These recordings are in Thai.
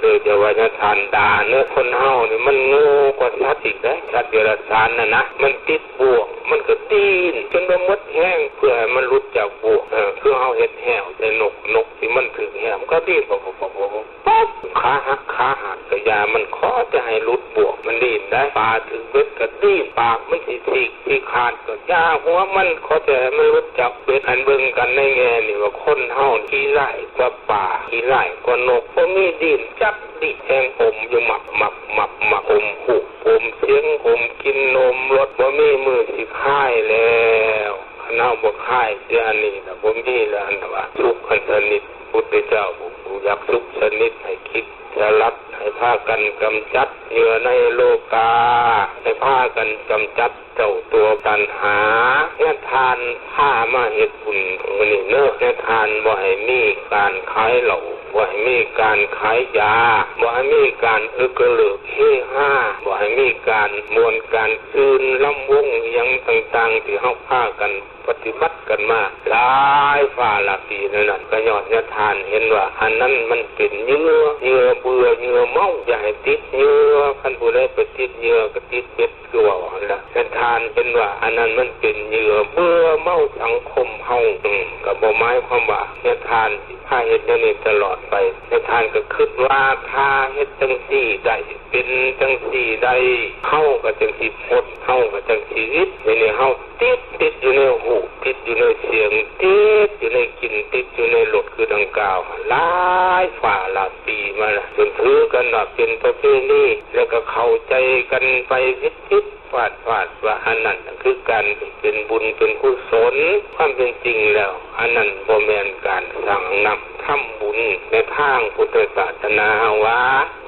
เลยจะว่าจะทานดาเนื้อคนเฮานี่มันง่กว่าสัตว์อีกได้สัตว์เดรัจฉานน่ะนะมันติดบ่วงมันก็ตีนจนมันมดแห้งเพื่อให้มันหลุดจากบ่วงเออคือเฮาเฮ็ดแหวแต่นกนกที่มันถึงแหมก็ดีบบบบปั๊บขาหักขาหักกระยามันขอจะให้หลุดบ่วงมันดีนได้ปลาถึงเบ็ดก็ดีนปากมันสิฉีกสิขาดก็ยาหัวมันขอจะให้มันหลุดจากเบ็ดอันเบิ่งกันในแง่นี่ว่าคนเฮาขี้ไล่กว่าป่าขี้ไล่กว่านกบ่มีดินจับดิแทงผมอยู่หมักหมักหมักหมักอมหูผมเสียงผมกินนมรถบ่ามีมือสิค่ายแล้วขณะบ่ค่ายเสียอันนี้นะบ่มีแล้วอันว่าสุขอันสนิทพุทธเจ้าผู้อยากสุขสนิทให้คิดจะรับให้พากันกำจัดเหยื่อในโลกา ให้พากันกำจัดเจ้าตัวตันหาเนี่ยทานผ้ามาเฮ็ดบุญนี้เนอะเนี่ยทานบ่ให้มีการขายเหล้า บ่ให้มีการขายยาบ่ให้มีการอึกกระเลิกเฮห้าบ่ให้มีการมวนการซื่นลำวงอิหยังต่างๆ ที่เฮาพากันปฏิบัติกันมาหลายฝ่าหลายปีนั่นน่ะก็ยอดเนี่ยทานเห็นว่า อันนั้นมันเป็นเหยื่อเยื่อเบื่อเหยื่อเมาอย่าให้ติดเหยื่อคันผู้ใดไปติดเหยื่อก็ติดเบ็ดคือว่า ทานเป็นว่า อันนั้นมันเป็นเหยื่อเบื่อเมาสังคมเฮากับ่ไม้ความว่าเนี่ยทานสิพาเฮ็ดอย่างนี้ตลอดไปเนี่ยทานก็คิดว่าถ้าเฮ็ดจังสี่ได้เป็นจังสี่ได้เข้ากับจังสิพ้นเฮากับจังชีวิตนี่นี่เฮาติดติดอยู่ในหูติ กันไปวิดๆฟาดฟาดว่าอันนั้นคือการเป็นบุญเป็นกุศลความเป็นจริงแล้วอันนั้นบ่แมนการสั่งนำทำบุญในทางพุทธศาสนาว่า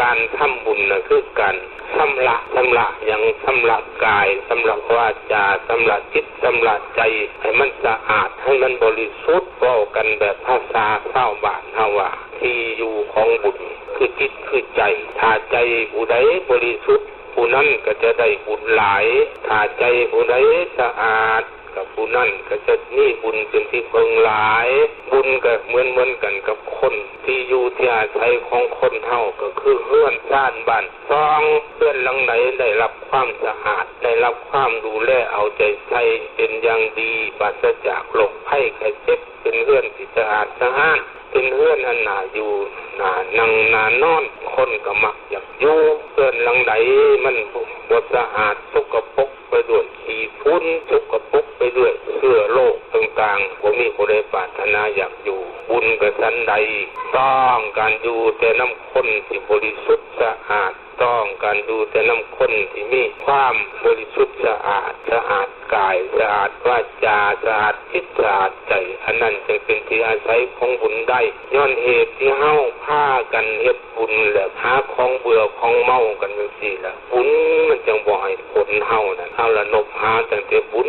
การทำบุญน่ะคือการชำระชำระอย่างชำระกายชำระวาจาชำระจิตชำระใจให้มันสะอาดให้มันบริสุทธิ์เว้ากันแบบภาษาชาวบ้านเฮาวาที่อยู่ของบุญคือจิตคือใจถ้าใจผู้ใดบริสุทธิ์ ผู้นั้นก็จะได้บุญหลายถ้าใจผู้ใดสะอาดกับผู้นั้นก็จะมีบุญเป็นที่เพิงหลาย บุญก็เหมือนเหมือนกันกับคน ที่อยู่ที่อาศัยของคนเท่าก็คือเฮือนซ่านบ้านซองเพื่อนหลังไหนได้รับความสะอาดได้รับความดูแลเอาใจใส่เป็นอย่างดีปราศจากโรคภัยไข้เจ็บเป็นเฮือนที่สะอาดสะอ้านเป็นเฮือนอันหนาอยู่หนานั่งหนานอน คนก็มักอยากอยู่เพื่อนหลังไหนมันบดสะอาดสกปรกไปด้วยขี้ฟุ้นสกปรกไปด้วยเสื้อโลกต่างๆผมมีผู้ใดปรารถนาอยากอยู่ บุญกับสันใดต้องการอยู่แต่น้ำคนที่บริสุทธิ์สะอาด ต้องการดูแต่น้ำคนที่มีความบริสุทธิ์สะอาดสะอาดกายสะอาดวาจาสะอาดจิตสะอาดใจ อันนั้นจึงเป็นที่อาศัยของบุญได้ย้อนเหตุที่เฮาพากันเฮ็ดบุญและหาของเบื่อของเมากันจังซี่ละบุญมันจังบ่ให้ผลเฮานั่นเฮาละนบหาตั้งแต่บุญ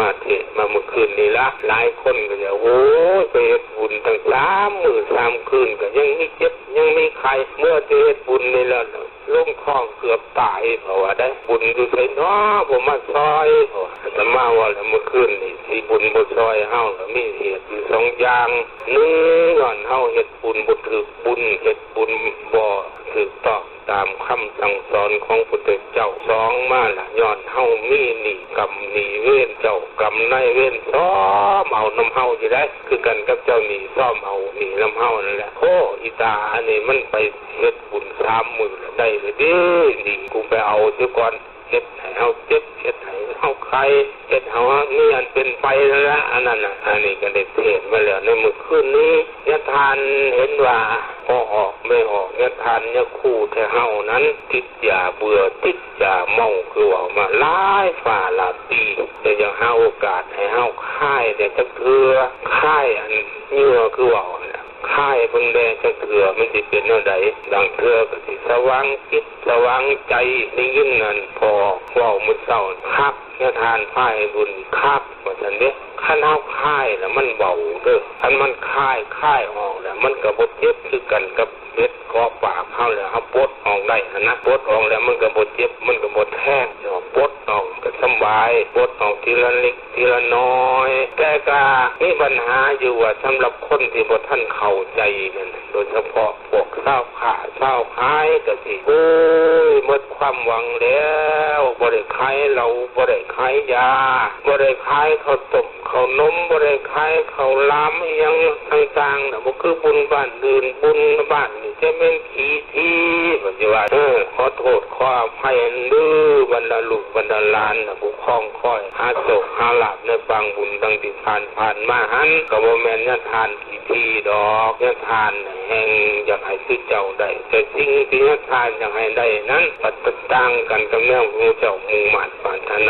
มาเทศน์มาเมื่อคืนนี้ละหลายคนก็จะโอ้ยไปเฮ็ดบุญตั้งสามมือสามคืนก็ยังไมีเจ็บยังไมีไข้เมื่อเทศบุญนี่แล้วลงคลองเกือบตายเพราะว่าได้บุญอยู่ไสเนาะผมมาซอยเพราะว่มาว่าแล้วเมื่อคืนนี่สิบุญบ่ซอยเฮาก็มีเหตุอยู่สองอย่างหนึ่งย้อนเฮาเฮ็ดบุญบ่ถูกบุญเฮ็ดบุญบ่ ถูกต้องตามคำสั่งสอนของพุทธเจ้าสองมาละย้อนเฮามีหนีกรรมหนีเวรเจ้ากรรมนายเวรซ้อมเอาน้ำเฮาสิได้ คือกันกับเจ้าหนี่ซ้อมเอาหนีน้ำเฮานั่นแหละโอ้อีตาอันนี้มันไปเฮ็ดบุญสามมือได้เลยด้หนีกูไปเอาเสียก่อนเฮ็ดให้เฮาเจ็บเฮ็ดให้เฮาไข้เฮ็ดเฮานี่อันเป็นไปนั่นละอันนั้นน่ะอันนี้ก็ได้เทศน์มาแล้วในมื้อคืนนี้ยะทานเห็นว่า พอออกไม่ออกเนี่ยทานเนี่ยคู่แต่เฮานั้น ติดยาเบื่อติดยาเมาคือว่ามาหลายฝ่าหลายปีแต่ยังหาโอกาสให้เฮาค่ายแต่จักเทื่อค่ายอันเหงื่อคือว่าค่ายเพิ่งแดงจะเถื่อมันสิเป็นแนวใดดังเถื่อก็สิสว่างจิตสว่างใจได้ยินนั่นพอว้ามื้อเช้าครับ เนี่ยทานพ่ายบุญครับว่าซั่นเด้คันเฮาค่ายแล้วมันเบาเด้อคันมันค่ายค่ายออกแล้วมันก็บ่เจ็บคือกันกับเบ็ดกอปากเฮาแล้วเฮาปดออกได้นะปดออกแล้วมันก็บ่เจ็บมันก็บ่แทงเนาะปดออกก็สบายปดออกทีละเล็กทีละน้อย แต่ก็มีปัญหาอยู่ว่าสำหรับคนที่บ่ทันเข้าใจนั่นโดยเฉพาะพวกเศร้าขาเศร้าขายก็สิโอ้ยหมดความหวังแล้วบ่ได้ขายเราบ่ได้ขายยาบ่ได้ขายข้าต้มข้านมบ่ได้ขายข้าลามอิหยังต่างๆน่ะบ่คือบุญบ้านอื่นบุญบ้านนี่จะแม่นขี้ที่ว่าสิว่าเออขอโทษขออภัยเด้อบรรดาลูกบรรดาลานน่ะผู้ครองคอยหาโศกหาหลาภในฟังบุญตั้งที่ผ่านผ่านมาหันก็บ่แม่นยะทานขี้ที่ดอกยะทานแห่งอยากให้คือเจ้าได้แต่สิ่งที่ยะทานอยากให้ได้นั้นปัจต่างกันกับแนวผู้เจ้ามุ่งมั่นปรารถนา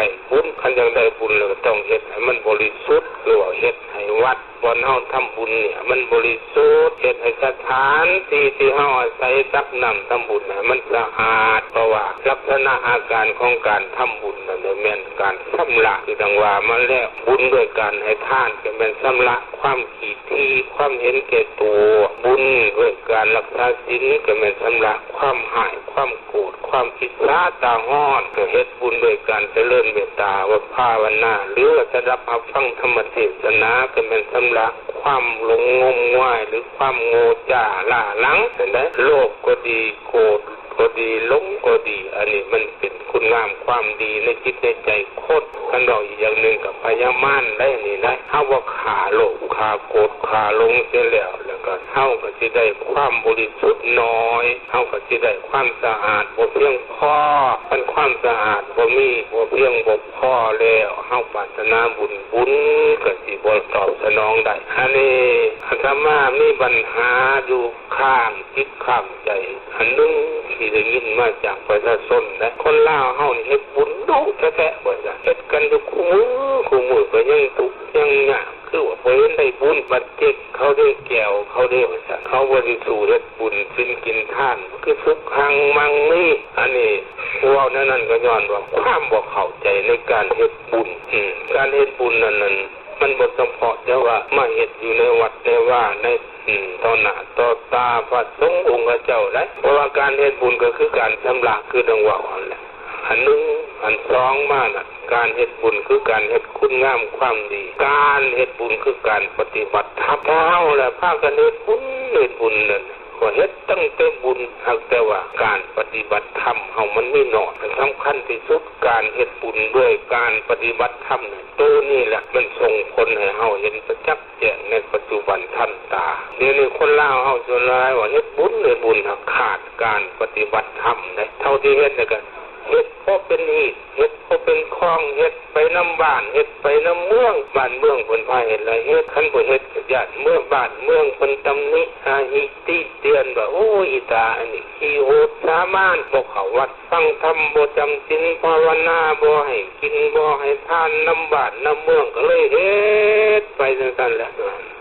ได้บุญคันยังได้บุญเราก็ต้องเฮ็ดให้มันบริสุทธิ์หรือว่าเฮ็ดให้วัดบอนเฮาทำบุญเนี่ย มันบริสุทธิ์เฮ็ดให้สถานที่ที่เฮาอาศัยตักนำทำบุญน่ะมันสะอาดเพราะว่าลักษณะอาการของการทำบุญนั่นแม่นการชำระคือดังว่ามาแล้วบุญด้วยการให้ทานก็แม่นชำระความขีดที่ความเห็นแก่ตัวบุญด้วยการรักษาศีลก็แม่นชำระความหายความโกรธความคิดร้าตาห้อนก็เฮ็ดบุญด้วยการเจริญเมตตาว่าภาวนาหรือว่าจะรับเอาฟังธรรมเทศนาก็แม่นชำละความหลงงมงายหรือความโง่จ่าล่าหลังเห็นไหมโลภก็ดีโกรธ ก็ดีหลงก็ดี อันนี้มันเป็นคุณงามความดีในจิตในใจโคตรกันดอกอีกอย่างหนึ่งกับพยามานได้นี่ได้ถ้าว่าขาโลภขาโกรธขาลงเสียแล้วแล้วก็เท่าก็จะได้ความบริสุทธิ์น้อยเท่าก็จะได้ความสะอาดบ่เพียงพอมันความสะอาดบ่มีบ่เพียงบ่พอแล้วเฮาปรารถนาบุญบุญก็สิบ่ตอบสนองได้อันนี้อาตมามีปัญหาอยู่ข้างจิต ข้างใจ อันนึงที่ได้ยินมาจากประชาชนนะคนล่าเฮานี่เฮ็ดบุญดูแท้ๆว่าจะเฮ็ดกันอยู่คู่มือคู่มือก็ยังทุกยังยากคือว่าเพิ่นได้บุญบัดเจ็กเขาได้แก้วเขาได้ว่าจะเขาบ่ได้สู่เฮ็ดบุญสิ้นกินท่าน คือทุกครั้งมังมีอันนี้พวกนั้นนั่นก็ย้อนว่าความบ่เข้าใจในการเฮ็ดบุญอืมการเฮ็ดบุญนั้นนั้น มันบ่เฉพาะแต่ว่ามาเฮ็ดอยู่ในวัดในว่าในต่อหน้าต่อตาพระสงฆ์องค์เจ้าได้เพราะว่าการเฮ็ดบุญก็คือการชำระคือดังว่าอันแหละอันหนึ่งอันสองมากน่ะการเฮ็ดบุญคือการเฮ็ดคุณงามความดี การเฮ็ดบุญคือการปฏิบัติธรรมเท้าและภาคกันเฮ็ดบุญเฮ็ดบุญนั่น ก็เฮ็ดตั้งแต่บุญหากแต่ว่าการปฏิบัติธรรมเฮามันไม่นอยสำคัญที่สุดการเฮ็ดบุญด้วยการปฏิบัติธรรมตัวนี้แหละมันส่งผลให้เฮาเห็นประจักษ์แจ้งในปัจจุบันทันตาเดี๋ยวนี้คนลาวเฮาส่วนหลายว่าเฮ็ดบุญเลยบุญหักขาดการปฏิบัติธรรมนะเท่าที่เฮ็ดเนี่ยก็ เฮ็ดพอเป็นหีดเฮ็ดพอเป็นคลองเฮ็ดไปน้ำบ้านเฮ็ดไปน้ำเมืองบ้านเมืองคนพายเฮ็ดอะไรเฮ็ดคันบ่เฮ็ดก็ญาติเมืองบ้านเมืองคนตำหนิอาหิติเตียนว่าโอ้ยอีตาอันนี้ขี้โหดสามานบ่เขาวัดฟังธรรมบ่จำศีลภาวนาบ่ให้กินบ่ให้ทานน้ำบ้านน้ำเมืองก็เลยเฮ็ดไปจังซั่นแหละ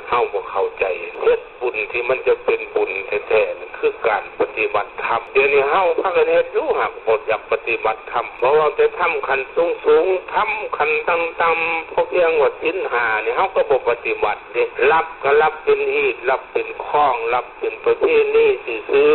เฮาบ่เข้าใจเฮ็ดบุญที่มันจะเป็นบุญแท้ๆคือการปฏิบัติธรรมเดี๋ยวนี้เฮาพากันเฮ็ดอยู่หักบ่อยากปฏิบัติธรรมเพราะว่าจะทำขันสูงๆทำขันต่ำๆพวกเพียงว่าสินหานี่เฮาก็บ่ปฏิบัติเด้รับก็รับเป็นฮีดรับเป็นข้องรับเป็นประเพณีซื่อ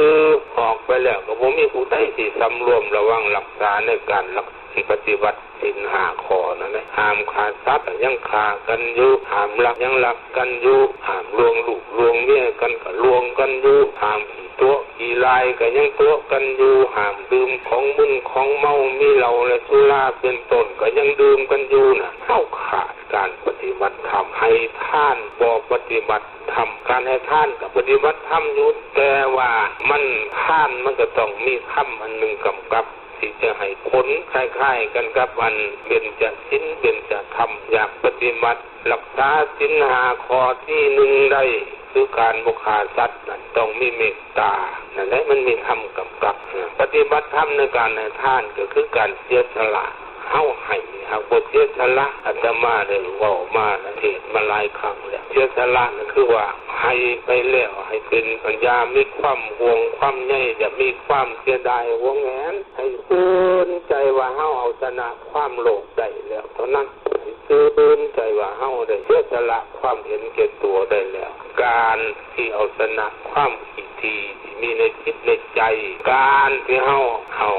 ออกไปแล้วก็บ่มีผู้ใดสิสำรวมระวังรักษาในการรัก ที่ปฏิบัติสินหาคอนั่นแหละห้ามขาดทรัพย์ยังขากันอยู่ห้ามหลักยังหลักกันอยู่ห้ามลวงลูกลวงเมียกันก็ลวงกันอยู่ห้ามตัวขี่ลายก็ยังตัวกันอยู่ห้ามดื่มของมึนของเมามีเหล้าและสุราเป็นต้นก็ยังดื่มกันอยู่น่ะเข้าขาดการปฏิบัติธรรมให้ท่านบ่ปฏิบัติธรรมการให้ท่านกับปฏิบัติธรรมอยู่แต่ว่ามันท่านมันก็ต้องมีธรรมอันหนึ่งกำกับ ที่จะให้ผลคล้ายๆกันกับวันเบญจสินเบญจธรรมอยากปฏิบัติรักษาสินหาคอที่หนึ่งได้คือการบุคาสัตว์นั้นต้องมีเมตตานั่นแหละมันมีธรรมกำกับ ปฏิบัติธรรมในการให้ท่านก็คือการเสียสละเฮาให้หากบทเสียสละอาตมาได้เว่ามาเทศมาหลายครั้งแล้วเสียสละนั่นคือว่าให้ไปแล้วให้เป็นปัญญามีความห่วงความใยจะมีความเสียดายห่วงแหน นะความโลภได้แล้วเท่านั้นให้ซื่นใจว่าเฮาได้เสียสละความเห็นแก่ตัวได้แล้ว การที่เอาชนะความขี้ทีที่มีในจิตในใจ การที่เฮาเอา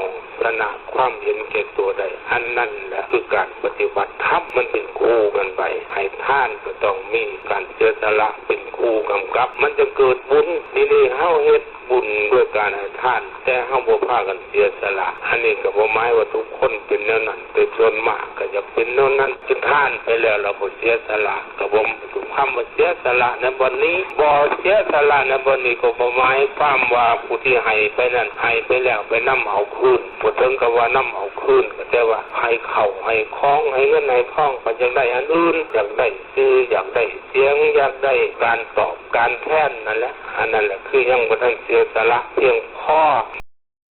ชนะความเห็นแก่ตัวใดอันนั้นแหละคือการปฏิบัติธรรมมันเป็นคู่กันไปให้ท่านก็ต้องมีการเสียสละเป็นคู่กำกับ มันจะเกิดบุญนี่นี่เฮาเฮ็ด บุญด้วยการให้ท่าน แต่เฮาบ่พากันเสียสละ อันนี้ก็บ่หมายว่าทุกคนเป็นแนวนั้นแต่ส่วนมากก็จะเป็นแนวนั้นจนท่านไปแล้วเราบ่เสียสละก็บ่ถูกคำว่าเสียสละในวันนี้บ่เสียสละในวันนี้ก็บ่หมายความว่าผู้ที่ให้ไปนั้นให้ไปแล้วไปนํเอาคืนบ่ถึงกับว่านํเอาคืนก็แต่ว่าให้เข้าให้คล้องให้เงินให้ทองก็อยากได้อันอื่นอยากได้ชื่ออยากได้เสียงอยากได้การตอบการแทนนั่นแหละ อันนั้นแหละคือยังบ่ทันเสียสละเพียงพอ